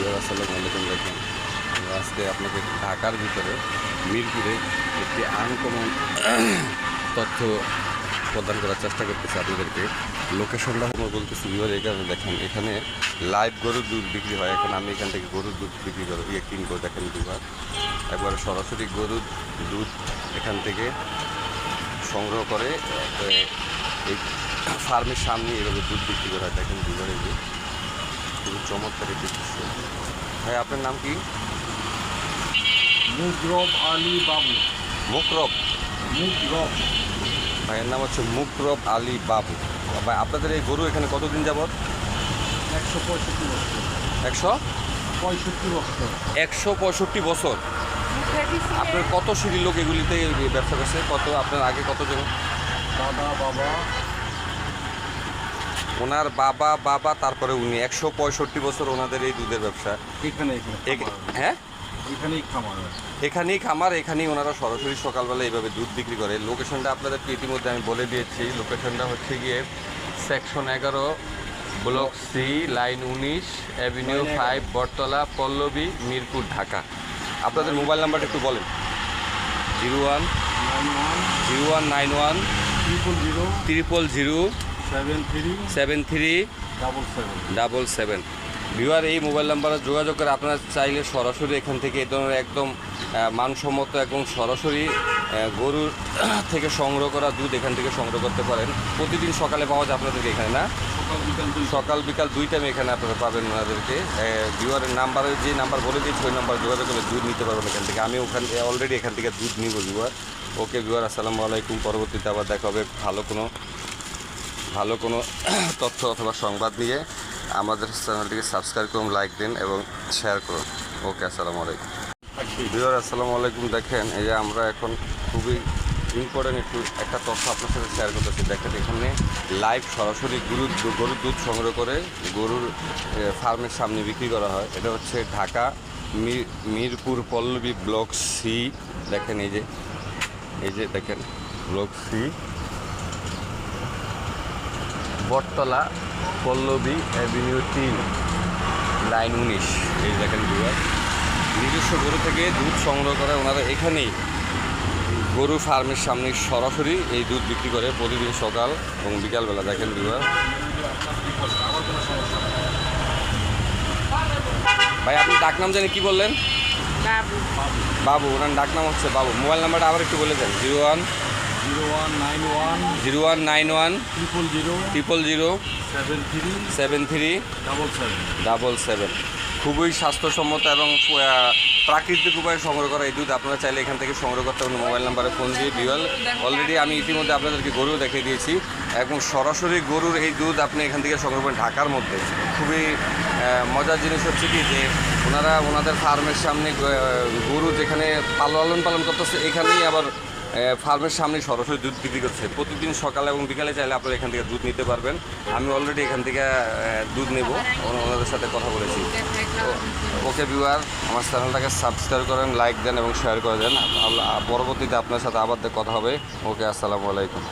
আসসালামু আলাইকুম আজকে আপনাকে ঢাকার ভিতরে মিরপুরে একটি আনকমন তথ্য প্রদান করার চেষ্টা করতেছি আপনাদেরকে। লোকেশনটা আমরা বলতেছি বিহার, এই কারণে দেখেন, এখানে লাইভ গরুর দুধ বিক্রি হয়। এখন আমি এখান থেকে গরুর দুধ বিক্রি করব ইয়ে কিনবো, দেখেন দুবার। একবার সরাসরি গরুর দুধ এখান থেকে সংগ্রহ করে এই ফার্মের সামনে এভাবে দুধ বিক্রি করা হয় দেখেন দুবার এই যে খুবই চমৎকার একটি দৃশ্য। ভাই আপনার নাম কি? মুগরব আলী বাবু। মুকরব মুগরব। ভাইয়ের নাম হচ্ছে মুকরব আলী বাবু। ভাই আপনাদের এই গরু এখানে কতদিন যাবত একশো পঁয়ষট্টি বছর। একশো? পঁয়ষট্টি বছর। একশো পঁয়ষট্টি বছর। আপনার কত সিঁড়ির লোক এগুলিতে ব্যবসা করছে? কত আপনার আগে কতজন? দাদা বাবা। ওনার বাবা বাবা তারপরে উনি। একশো পঁয়ষট্টি বছর ওনাদের এই দুধের ব্যবসা। এখানে। হ্যাঁ? এখানেই খামার এখানেই খামার এখানেই ওনারা সরাসরি সকালবেলা এইভাবে দুধ বিক্রি করে। লোকেশনটা আপনাদেরকে ইতিমধ্যে আমি বলে দিয়েছি। লোকেশনটা হচ্ছে গিয়ে সেকশন এগারো ব্লক সি লাইন উনিশ অ্যাভিনিউ ফাইভ বটতলা পল্লবী মিরপুর ঢাকা। আপনাদের মোবাইল নাম্বারটা একটু বলেন। Zero one zero one nine one triple zero triple zero seven three double seven double seven viewer এই মোবাইল নাম্বারে যোগাযোগ করে আপনারা চাইলে সরাসরি এখান থেকে এই ধরনের একদম মানসম্মত এবং সরাসরি গরুর থেকে সংগ্রহ করা দুধ এখান থেকে সংগ্রহ করতে পারেন। প্রতিদিন সকালে পাওয়া যায় আপনাদেরকে এখানে না? সকাল বিকাল দুই সকাল বিকাল দুই টাইমে এখানে আপনারা পাবেন ওনাদেরকে। ভিউয়ারের নাম্বারে যে নাম্বার বলে দিয়েছি ওই নাম্বার যোগাযোগ করে দুধ নিতে পারবেন এখান থেকে। আমি ওখান অলরেডি এখান থেকে দুধ নিব ভিউয়ার ওকে ভিউয়ার আসসালামু আলাইকুম। পরবর্তীতে আবার দেখা হবে। ভালো কোনো ভালো কোনো তথ্য অথবা সংবাদ নিয়ে আমাদের চ্যানেলটিকে সাবস্ক্রাইব করুন লাইক দিন এবং শেয়ার করুন। ওকে আসসালামু আলাইকুম। আসসালামু আলাইকুম। দেখেন, এই যে আমরা এখন খুবই ইম্পর্টেন্ট একটু একটা তথ্য আপনার সাথে শেয়ার করতেছি। দেখেন, এখানে লাইভ সরাসরি গরুর গরুর দুধ সংগ্রহ করে গরুর ফার্মের সামনে বিক্রি করা হয়। এটা হচ্ছে ঢাকা মিরপুর পল্লবী ব্লক সি। দেখেন, এই যে এই যে দেখেন, block C. Bottola Pallabi avenue তিন লাইন উনিশ। এই দেখেন দুয়ার নিজস্ব গরু থেকে দুধ সংগ্রহ করে ওনারা এখানেই গরু ফার্মের সামনে সরাসরি এই দুধ বিক্রি করে প্রতিদিন সকাল এবং বিকালবেলা। দেখেন নেই ভাই আপনি ডাকনাম জানি কি বললেন? বাবু। বাবু ওনার ডাকনাম হচ্ছে বাবু। মোবাইল নাম্বারটা আবার একটু বলে দেন zero one zero one nine one zero one nine one triple zero triple zero seven three seven three double seven double seven খুবই স্বাস্থ্যসম্মত এবং প্রাকৃতিক উপায়ে সংগ্রহ করা এই দুধ। আপনারা চাইলে এখান থেকে সংগ্রহ করতে পারেন। মোবাইল নাম্বারে ফোন দিয়ে বিওয়াল অলরেডি আমি ইতিমধ্যে আপনাদেরকে গরু দেখিয়ে দিয়েছি। এবং সরাসরি গরুর এই দুধ আপনি এখান থেকে সংগ্রহ করেন ঢাকার মধ্যে। খুবই মজার জিনিস হচ্ছে কি যে ওনারা ওনাদের ফার্মের সামনে গরু যেখানে পালন পালন করতেছে এখানেই আবার ফার্মের সামনে সরাসরি দুধ বিক্রি করছে। প্রতিদিন সকালে এবং বিকালে চাইলে আপনারা এখান থেকে দুধ নিতে পারবেন। আমি অলরেডি এখান থেকে দুধ নেব। ওনা- ওনাদের সাথে কথা বলেছি। ওকে ভিউয়ার আমার চ্যানেলটাকে সাবস্ক্রাইব করেন লাইক দেন এবং শেয়ার করে দেন। পরবর্তীতে আপনার সাথে আবার কথা হবে। ওকে, আসসালামু আলাইকুম।